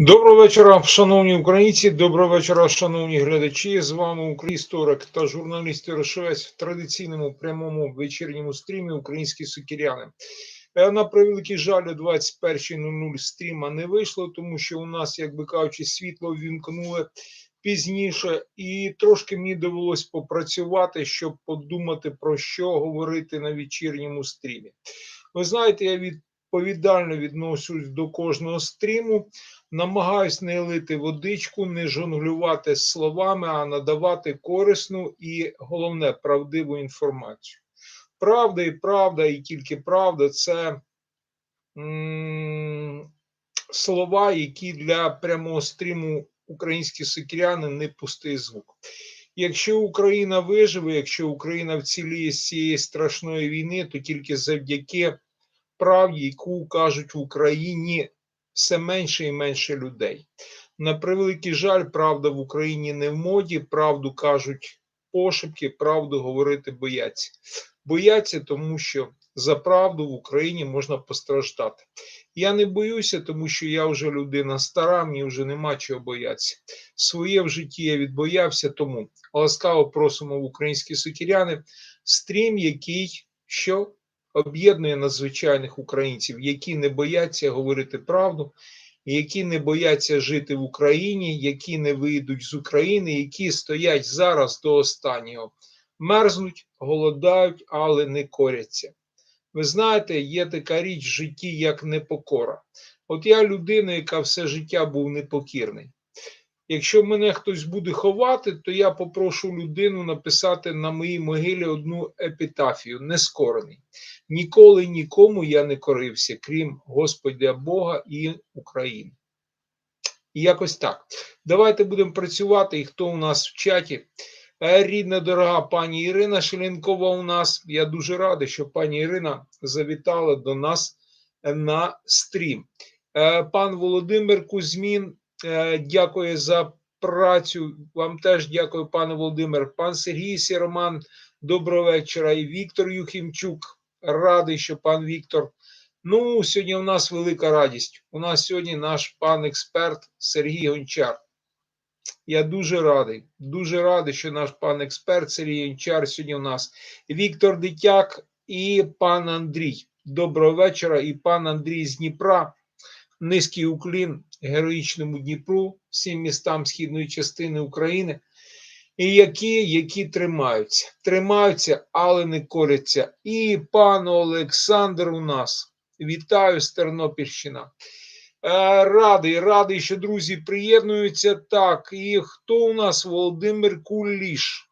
Доброго вечора, шановні українці. Доброго вечора, шановні глядачі. З вами історик та журналіст Ярошевець в традиційному прямому вечірньому стрімі Українські сукіряни. Е, На превеликий жаль, о 21.00 стріма не вийшло, тому що у нас, як би кажучи, світло ввімкнули пізніше, і трошки мені довелось попрацювати, щоб подумати про що говорити на вечірньому стрімі. Ви знаєте, я відповідально відношусь до кожного стріму намагаюсь не лити водичку, не жонглювати словами, а надавати корисну і головне правдиву інформацію. Правда і правда, і тільки правда це слова, які для прямого стріму українські сокіряни не пустий звук. Якщо Україна виживе, якщо Україна вціліє з цієї страшної війни, то тільки завдяки правді, яку кажуть в Україні все менше і менше людей. На превеликий жаль, правда в Україні не в моді, правду кажуть пошепки, правду говорити бояться. Бояться, тому що за правду в Україні можна постраждати. Я не боюся, тому що я вже людина стара, мені вже нема чого боятися. Своє в житті я відбоявся, тому ласкаво просимо в українські сокіряни стрім, який що об'єднує надзвичайних українців, які не бояться говорити правду, які не бояться жити в Україні, які не вийдуть з України, які стоять зараз до останнього, мерзнуть, голодають, але не коряться. Ви знаєте, є така річ в житті, як непокора. От я людина, яка все життя був непокірний. Якщо мене хтось буде ховати, то я попрошу людину написати на моїй могилі одну епітафію, нескорений. Ніколи нікому я не корився, крім Господа Бога і України. І якось так. Давайте будемо працювати. І хто у нас в чаті? Е, Рідна, дорога пані Ірина Шеленкова у нас. Я дуже радий, що пані Ірина завітала до нас на стрім. Е, Пан Володимир Кузьмін, е, дякую за працю. Вам теж дякую, пане Володимир. Пан Сергій Сіроман, доброго вечора. І Віктор Юхімчук. Радий, що пан Віктор. Ну, сьогодні у нас велика радість. У нас сьогодні наш пан експерт Сергій Гончар. Я дуже радий, дуже радий, що наш пан експерт Сергій Гончар сьогодні у нас. Віктор Дитяк і пан Андрій. Доброго вечора. І пан Андрій з Дніпра. Низький уклін героїчному Дніпру, всім містам східної частини України, і які які тримаються, тримаються, але не коряться. І пан Олександр у нас. Вітаю Тернопільщина. Е, Радий, радий, що друзі приєднуються. Так, і хто у нас Володимир Куліш?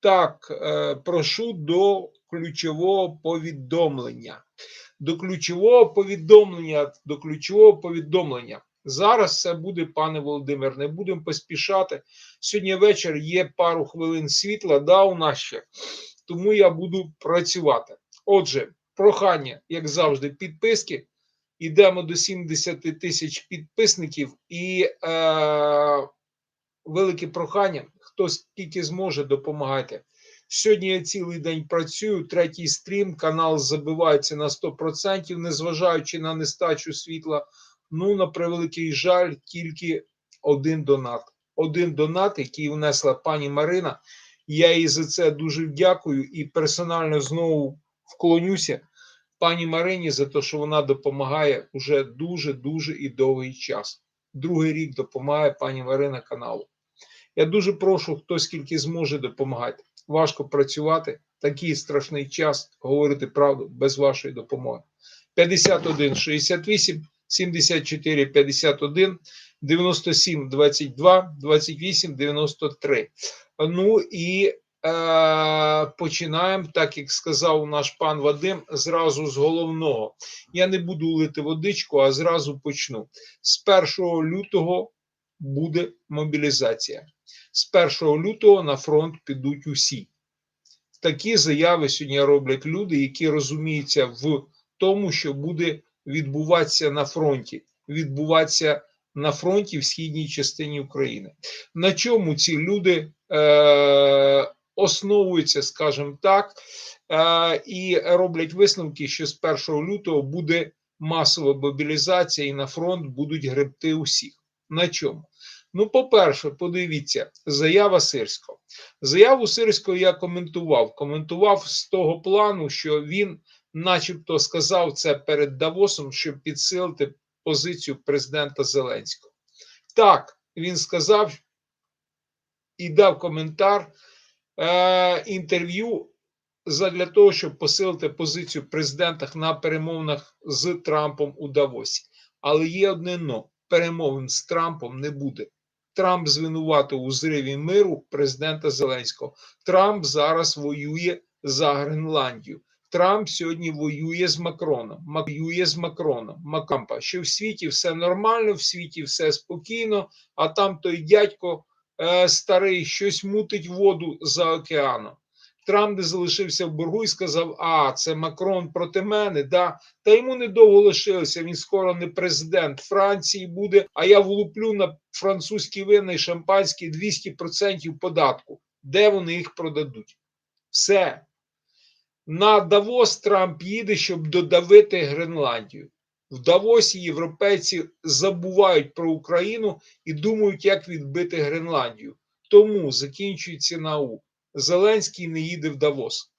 Так, е, прошу до ключового повідомлення. До ключового повідомлення, до ключового повідомлення. Зараз це буде, пане Володимир, не будемо поспішати. Сьогодні вечір є пару хвилин світла, да, у нас ще. Тому я буду працювати. Отже, прохання, як завжди, підписки. Йдемо до 70 тисяч підписників і е, велике прохання, хто скільки зможе, допомагайте. Сьогодні я цілий день працюю, третій стрім, канал забивається на 100%, незважаючи на нестачу світла. Ну, на превеликий жаль, тільки один донат. Один донат, який внесла пані Марина. Я їй за це дуже дякую і персонально знову вклонюся пані Марині за те, що вона допомагає уже дуже-дуже і довгий час. Другий рік допомагає пані Марина каналу. Я дуже прошу, хто скільки зможе допомагати. Важко працювати. Такий страшний час говорити правду без вашої допомоги. 51 68 74 51 97 22 28 93. Ну і е, починаємо, так як сказав наш пан Вадим, зразу з головного. Я не буду лити водичку, а зразу почну. З 1 лютого буде мобілізація. З 1 лютого на фронт підуть усі. Такі заяви сьогодні роблять люди, які розуміються в тому, що буде відбуватися на фронті, відбуватися на фронті в східній частині України. На чому ці люди е, основуються, скажімо так, е, і роблять висновки, що з 1 лютого буде масова мобілізація і на фронт будуть гребти усіх. На чому? Ну, по-перше, подивіться, заява Сирського. Заяву Сирського я коментував. Коментував з того плану, що він, начебто, сказав це перед Давосом, щоб підсилити позицію президента Зеленського. Так, він сказав і дав коментар е, інтерв'ю для того, щоб посилити позицію президента на перемовинах з Трампом у Давосі. Але є одне но: перемовин з Трампом не буде. Трамп звинуватив у зриві миру президента Зеленського. Трамп зараз воює за Гренландію. Трамп сьогодні воює з Макроном. Воює з Макроном. Макампа, що в світі все нормально, в світі все спокійно, а там той дядько е, старий щось мутить воду за океаном. Трамп не залишився в боргу і сказав: А, це Макрон проти мене. Да? Та йому недовго лишилося. Він скоро не президент Франції буде. А я влуплю на французькі вини і шампанські 200% податку. Де вони їх продадуть? Все. На Давос Трамп їде, щоб додавити Гренландію. В Давосі європейці забувають про Україну і думають, як відбити Гренландію. Тому закінчується наук. Зеленський не їде в Давос.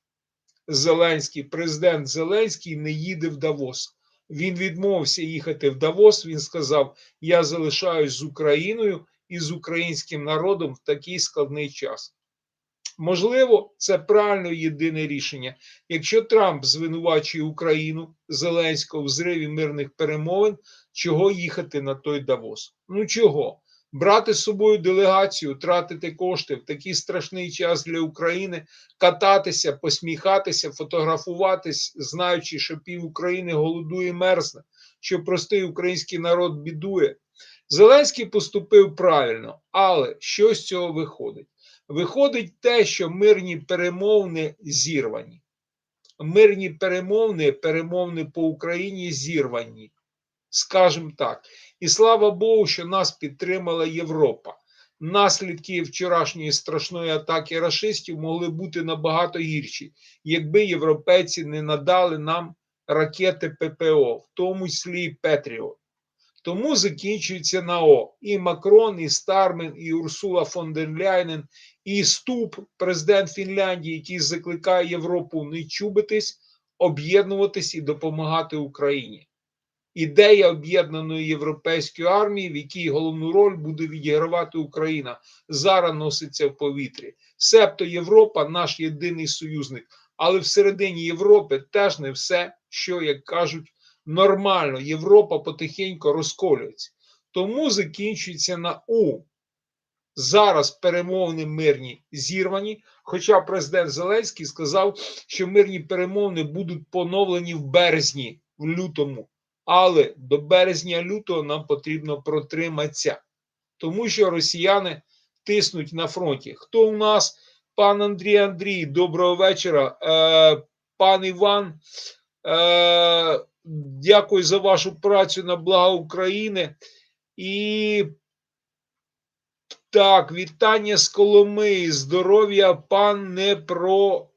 Зеленський, президент Зеленський не їде в Давос. Він відмовився їхати в Давос. Він сказав: Я залишаюсь з Україною і з українським народом в такий складний час. Можливо, це правильно єдине рішення. Якщо Трамп звинувачує Україну Зеленського в зриві мирних перемовин, чого їхати на той Давос? Ну чого? брати з собою делегацію, тратити кошти в такий страшний час для України, кататися, посміхатися, фотографуватись, знаючи, що пів України голодує, мерзне, що простий український народ бідує. Зеленський поступив правильно, але що з цього виходить? Виходить те, що мирні перемовини зірвані. Мирні перемовини, перемовини по Україні зірвані, скажімо так. І слава Богу, що нас підтримала Європа. Наслідки вчорашньої страшної атаки расистів могли бути набагато гірші, якби європейці не надали нам ракети ППО, в тому числі і Петріот. Тому закінчується на О. І Макрон, і Стармен, і Урсула фон дер Ляйнен, і Ступ, президент Фінляндії, який закликає Європу не чубитись, об'єднуватись і допомагати Україні ідея об'єднаної європейської армії, в якій головну роль буде відігравати Україна, зараз носиться в повітрі. Себто Європа наш єдиний союзник, але всередині Європи теж не все, що як кажуть, нормально. Європа потихеньку розколюється. Тому закінчується на У. Зараз перемовини мирні зірвані. Хоча президент Зеленський сказав, що мирні перемовини будуть поновлені в березні, в лютому. Але до березня-лютого нам потрібно протриматися, тому що росіяни тиснуть на фронті. Хто у нас? Пан Андрій Андрій, доброго вечора. Е, Пан Іван, е, дякую за вашу працю на благо України. І так, вітання з Коломи. Здоров'я, пан не про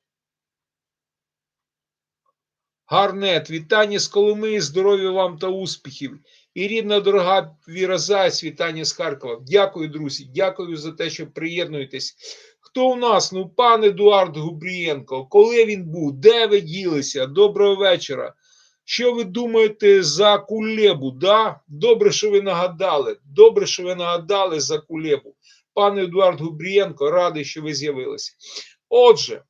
Гарнет, вітання з Коломи, здоров'я вам та успіхів. І рідна дорога Віра Зайць, вітання з Харкова. Дякую, друзі. Дякую за те, що приєднуєтесь. Хто у нас? Ну, пан Едуард Губрієнко, коли він був? Де ви ділися? Доброго вечора. Що ви думаєте за Кулебу? Да? Добре, що ви нагадали. Добре, що ви нагадали за Кулебу. Пане Едуард Губрієнко, радий, що ви з'явилися. Отже.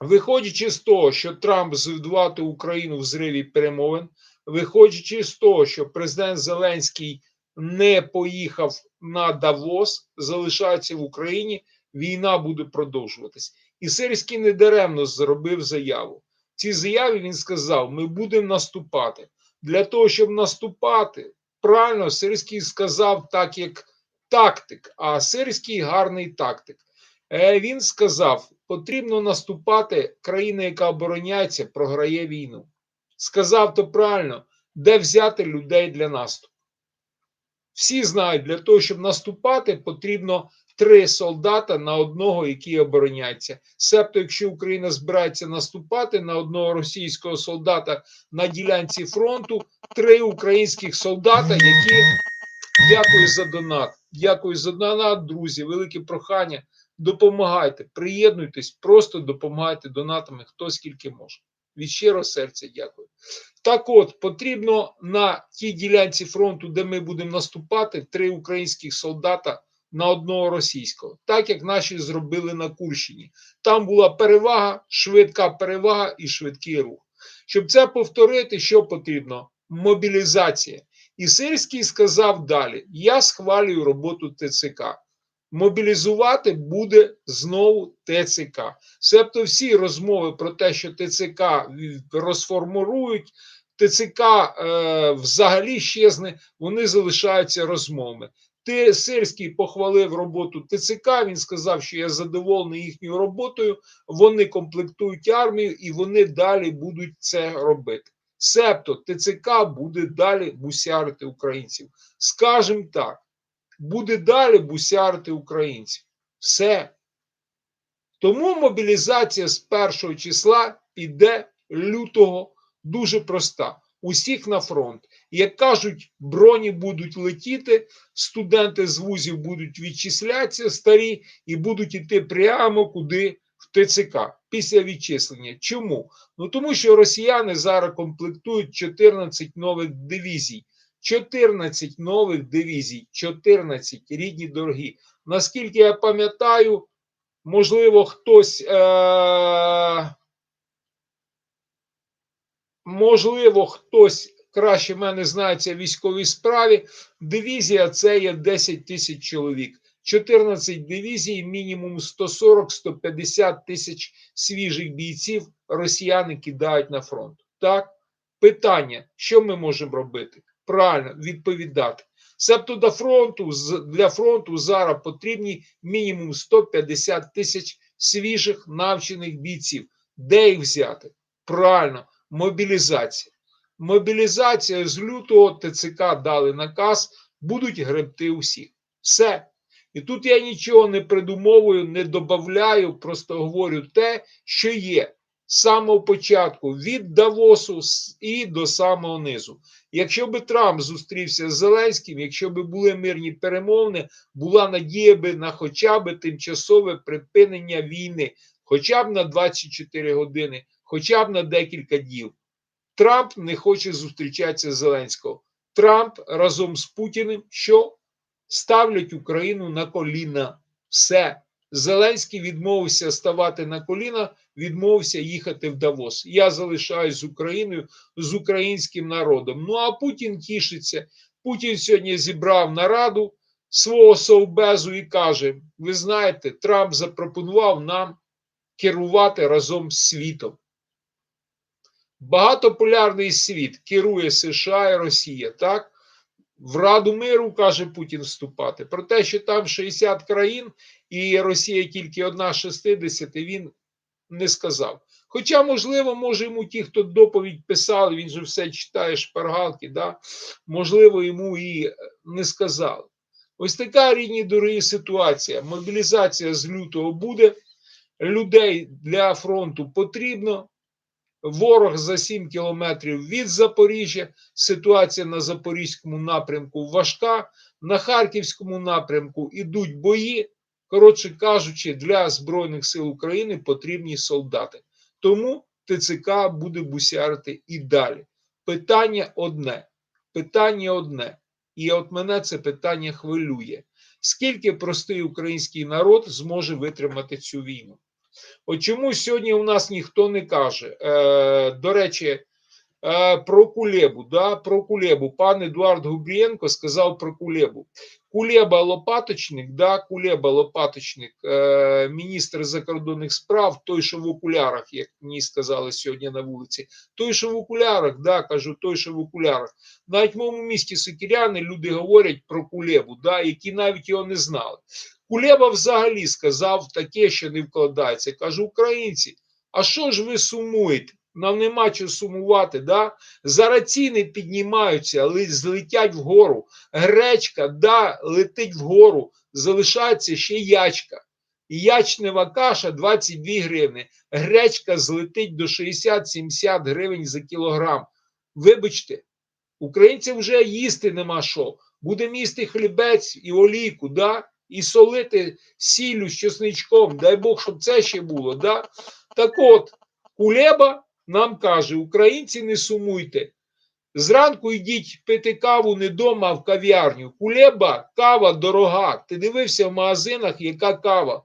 Виходячи з того, що Трамп звинуватив Україну в зриві перемовин, виходячи з того, що президент Зеленський не поїхав на Давос, залишається в Україні, війна буде продовжуватись. І Сирський недаремно зробив заяву. Цій заяві він сказав: ми будемо наступати. Для того, щоб наступати, правильно Сирський сказав так, як тактик, а Сирський гарний тактик. Е, він сказав: потрібно наступати. Країна, яка обороняється, програє війну. Сказав то правильно, де взяти людей для наступу. Всі знають, для того, щоб наступати, потрібно три солдата на одного, який обороняється. Себто, якщо Україна збирається наступати на одного російського солдата на ділянці фронту, три українських солдата, які дякую за донат. Дякую за донат, друзі. Велике прохання. Допомагайте, приєднуйтесь, просто допомагайте донатами, хто скільки може. Від щирого серця дякую. Так от, потрібно на тій ділянці фронту, де ми будемо наступати, три українських солдата на одного російського, так як наші зробили на Курщині. Там була перевага, швидка перевага і швидкий рух. Щоб це повторити, що потрібно? Мобілізація. І Сирський сказав далі: я схвалюю роботу ТЦК. Мобілізувати буде знову ТЦК. Себто всі розмови про те, що ТЦК розформують, ТЦК е, взагалі щезне, вони залишаються розмовами. Сирський похвалив роботу ТЦК. Він сказав, що я задоволений їхньою роботою. Вони комплектують армію і вони далі будуть це робити. Себто ТЦК буде далі бусярити українців. Скажем так, буде далі бусярити українців. Все. Тому мобілізація з першого числа піде лютого дуже проста. Усіх на фронт. Як кажуть, броні будуть летіти, студенти з вузів будуть відчислятися старі і будуть йти прямо куди в ТЦК після відчислення. Чому? Ну тому що росіяни зараз комплектують 14 нових дивізій. 14 нових дивізій, 14 рідні дорогі. Наскільки я пам'ятаю, можливо, хтось. Е- Можливо, хтось краще мене знається військовій справі. Дивізія це є 10 тисяч чоловік. 14 дивізій, мінімум 140-150 тисяч свіжих бійців росіяни кидають на фронт. Так, питання: що ми можемо робити? Правильно відповідати. Себто до фронту для фронту зараз потрібні мінімум 150 тисяч свіжих навчених бійців. Де їх взяти? Правильно мобілізація. Мобілізація з лютого ТЦК дали наказ, будуть гребти усіх. Все. І тут я нічого не придумовую, не додаю, просто говорю те, що є з самого початку від Давосу і до самого низу. Якщо би Трамп зустрівся з Зеленським, якщо би були мирні перемовини, була надія би на хоча б тимчасове припинення війни, хоча б на 24 години хоча б на декілька днів. Трамп не хоче зустрічатися з Зеленського. Трамп разом з Путіним що ставлять Україну на коліна. Все. Зеленський відмовився ставати на коліна, відмовився їхати в Давос. Я залишаюсь з Україною, з українським народом. Ну а Путін тішиться. Путін сьогодні зібрав нараду свого совбезу і каже: Ви знаєте, Трамп запропонував нам керувати разом з світом. Багатополярний світ керує США і Росія, так? В Раду миру каже Путін вступати. Про те, що там 60 країн і Росія тільки одна з 60, він не сказав. Хоча, можливо, може йому ті, хто доповідь писали, він же все читає шпаргалки, да? можливо, йому і не сказали. Ось така рідні дорогі ситуація. Мобілізація з лютого буде. Людей для фронту потрібно. Ворог за 7 кілометрів від Запоріжжя. Ситуація на Запорізькому напрямку важка. На Харківському напрямку ідуть бої. Коротше кажучи, для Збройних сил України потрібні солдати. Тому ТЦК буде бусярити і далі. Питання одне. Питання одне. І от мене це питання хвилює. Скільки простий український народ зможе витримати цю війну? От чому сьогодні у нас ніхто не каже. Е, До речі, е, про Кулебу. Да, Про Кулебу. Пан Едуард Губрієнко сказав про Кулебу. Кулеба Лопаточник, да, Кулеба Лопаточник, е, міністр закордонних справ, той, що в окулярах, як мені сказали сьогодні на вулиці, той, що в окулярах, да, кажу, той, що в окулярах. Навіть в моєму місті Сокіряни люди говорять про Кулебу, да, які навіть його не знали. Кулеба взагалі сказав таке, що не вкладається. Каже, українці, а що ж ви сумуєте? Нам нема чого сумувати. Да? Зараз ціни піднімаються, злетять вгору. Гречка, да, летить вгору, залишається ще ячка. Ячнева каша 22 гривни. Гречка злетить до 60-70 гривень за кілограм. Вибачте, українцям вже їсти нема що. Будемо їсти хлібець і олійку, да? І солити сіллю з чесничком. Дай Бог, щоб це ще було. Да? Так от, Кулеба нам каже: українці не сумуйте. Зранку йдіть пити каву не дома, а в кав'ярню. Кулеба, кава дорога. Ти дивився в магазинах, яка кава.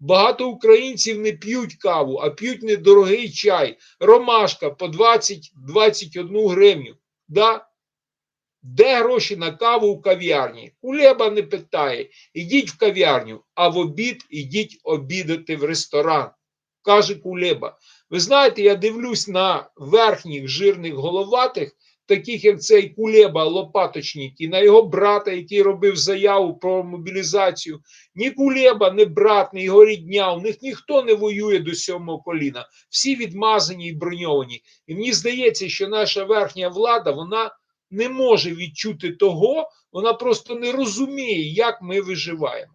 Багато українців не п'ють каву, а п'ють недорогий чай. Ромашка по 20-21 гривню. Да? Де гроші на каву в кав'ярні? Кулеба не питає. Ідіть в кав'ярню, а в обід ідіть обідати в ресторан. Каже Кулеба. Ви знаєте, я дивлюсь на верхніх жирних головатих, таких як цей Кулеба Лопаточник, і на його брата, який робив заяву про мобілізацію. Ні Кулеба, ні брат, ні його рідня. У них ніхто не воює до сьомого коліна. Всі відмазані і броньовані. І мені здається, що наша верхня влада, вона не може відчути того, вона просто не розуміє, як ми виживаємо.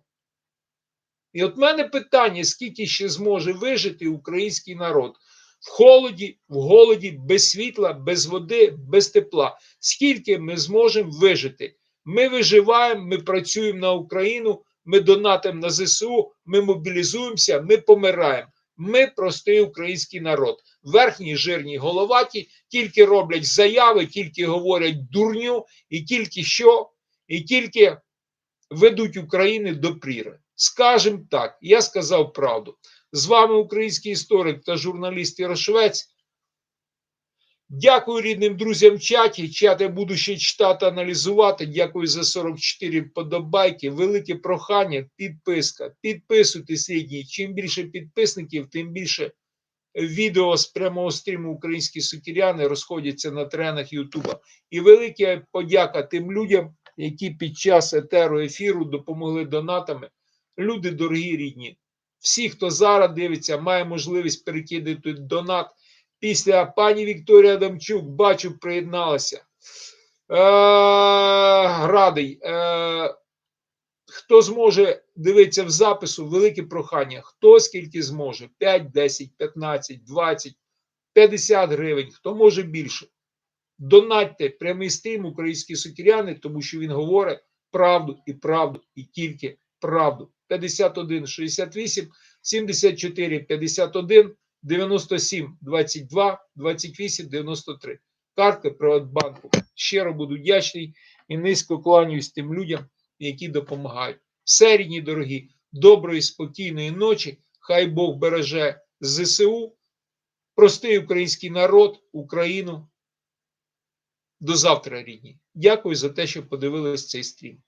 І от мене питання: скільки ще зможе вижити український народ в холоді, в голоді, без світла, без води, без тепла. Скільки ми зможемо вижити? Ми виживаємо, ми працюємо на Україну, ми донатимо на ЗСУ, ми мобілізуємося, ми помираємо. Ми простий український народ. Верхні жирні головаті тільки роблять заяви, тільки говорять дурню, і тільки що, і тільки ведуть України до пріри. Скажем так, я сказав правду. З вами український історик та журналіст Ярошвець. Дякую рідним друзям в чаті. Чат я буду ще читати, аналізувати. Дякую за 44 подобайки. Велике прохання, підписка. Підписуйтесь, рідні. Чим більше підписників, тим більше відео з прямого стріму українські сукіряни розходяться на тренах Ютуба. І велика подяка тим людям, які під час етеру ефіру допомогли донатами. Люди дорогі рідні. Всі, хто зараз дивиться, має можливість перекидати донат. Після пані Вікторія Адамчук, бачу, приєдналася. Е, радий. Е, хто зможе дивитися в запису, велике прохання. Хто скільки зможе? 5, 10, 15, 20, 50 гривень, хто може більше. Донатьте прямий стрім українські сукіряни, тому що він говорить правду і правду, і тільки правду. 51 68 74 51 97 22 28 93. Картки Приватбанку. Щиро буду вдячний і низько кланяюсь тим людям, які допомагають. Все рідні дорогі, доброї, спокійної ночі. Хай Бог береже ЗСУ, простий український народ, Україну. До завтра, рідні. Дякую за те, що подивились цей стрім.